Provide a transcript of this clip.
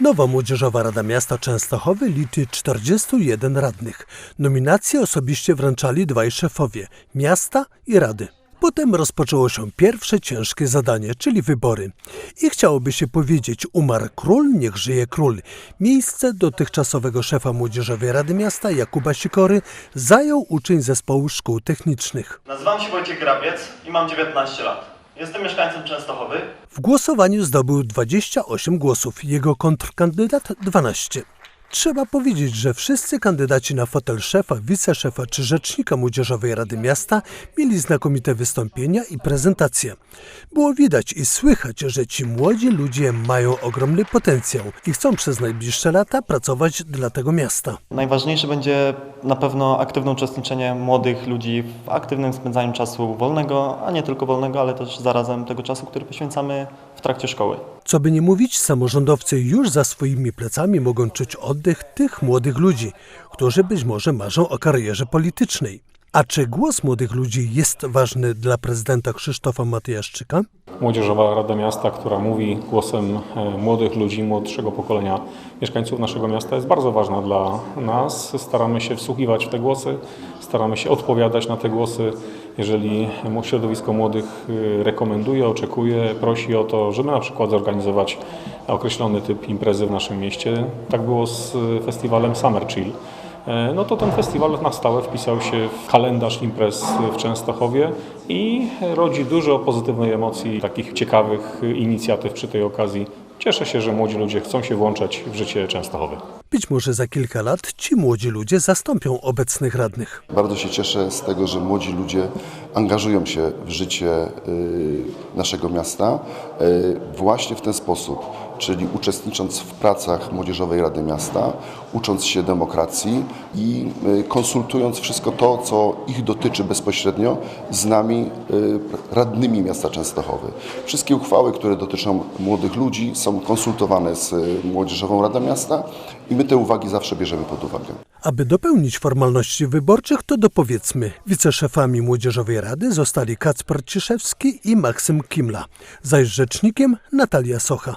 Nowa Młodzieżowa Rada Miasta Częstochowy liczy 41 radnych. Nominacje osobiście wręczali dwaj szefowie miasta i rady. Potem rozpoczęło się pierwsze ciężkie zadanie, czyli wybory. I chciałoby się powiedzieć, umarł król, niech żyje król. Miejsce dotychczasowego szefa Młodzieżowej Rady Miasta Jakuba Sikory zajął uczeń zespołu szkół technicznych. Nazywam się Wojciech Grabiec i mam 19 lat. Jestem mieszkańcem Częstochowy. W głosowaniu zdobył 28 głosów, jego kontrkandydat 12. Trzeba powiedzieć, że wszyscy kandydaci na fotel szefa, wiceszefa czy rzecznika Młodzieżowej Rady Miasta mieli znakomite wystąpienia i prezentacje. Było widać i słychać, że ci młodzi ludzie mają ogromny potencjał i chcą przez najbliższe lata pracować dla tego miasta. Najważniejsze będzie na pewno aktywne uczestniczenie młodych ludzi w aktywnym spędzaniu czasu wolnego, a nie tylko wolnego, ale też zarazem tego czasu, który poświęcamy trakcie szkoły. Co by nie mówić, samorządowcy już za swoimi plecami mogą czuć oddech tych młodych ludzi, którzy być może marzą o karierze politycznej. A czy głos młodych ludzi jest ważny dla prezydenta Krzysztofa Matyjaszczyka? Młodzieżowa Rada Miasta, która mówi głosem e, młodych ludzi, młodszego pokolenia mieszkańców naszego miasta, jest bardzo ważna dla nas. Staramy się wsłuchiwać w te głosy, staramy się odpowiadać na te głosy. Jeżeli środowisko młodych e, rekomenduje, oczekuje, prosi o to, żeby na przykład zorganizować określony typ imprezy w naszym mieście, tak było z e, festiwalem Summer Chill. E, no to ten festiwal na stałe wpisał się w kalendarz imprez w Częstochowie i rodzi dużo pozytywnej emocji, takich ciekawych inicjatyw przy tej okazji. Cieszę się, że młodzi ludzie chcą się włączać w życie Częstochowy. Być może za kilka lat ci młodzi ludzie zastąpią obecnych radnych. Bardzo się cieszę z tego, że młodzi ludzie angażują się w życie y, naszego miasta y, właśnie w ten sposób, czyli uczestnicząc w pracach Młodzieżowej Rady Miasta, ucząc się demokracji i y, konsultując wszystko to, co ich dotyczy bezpośrednio z nami, radnymi miasta Częstochowy. Wszystkie uchwały, które dotyczą młodych ludzi są konsultowane z Młodzieżową Radą Miasta i my te uwagi zawsze bierzemy pod uwagę. Aby dopełnić formalności wyborczych, to dopowiedzmy, wiceszefami Młodzieżowej Rady zostali Kacper Ciszewski i Maksym Kimla, zaś rzecznikiem Natalia Socha.